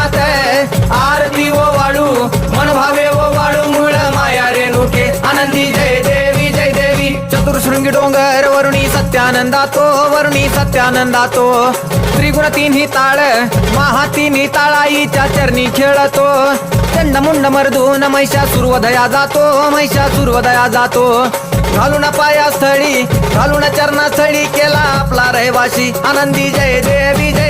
मात आरती ओ वाडू मन भावे ओ वाळू मूळ माया रेणुके आनंदी जय देवी जय देवी. चतुर्शृंगी डोंगर वरुणी सत्यानंदातो वरुणी सत्यानंदातो. त्रिगुण तिन्ही ताळ महा तिन्ही ताळाईच्या चरणी खेळतो. चंड मुंड मर्दून महिषा सुरवदया जातो महिषा सुरवदया जातो. घालून पाया स्थळी घालून चरणास्थळी केला आपला रहिवाशी आनंदी जय देवी जय जय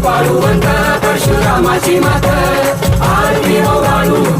भवानी परशुरामाची मात. आरती हो वाळू.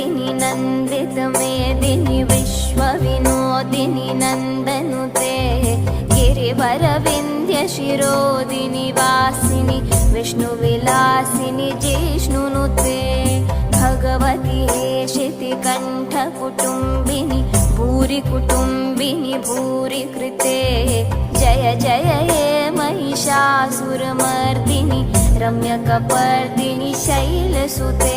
ऐगिरिनन्दिनि नन्दित मेदिनि विश्वविनोदिनि नन्दनुते गिरिवरविन्ध्यशिरोदिनि वासिनि विष्णुविलासिनि जिष्णुनुते भगवति हेशितिकण्ठकुटुम्बिनि भूरि कुटुम्बिनि भूरि कृते जय जय हे महिषासुरमर्दिनि रम्यकपर्दिनि शैलसुते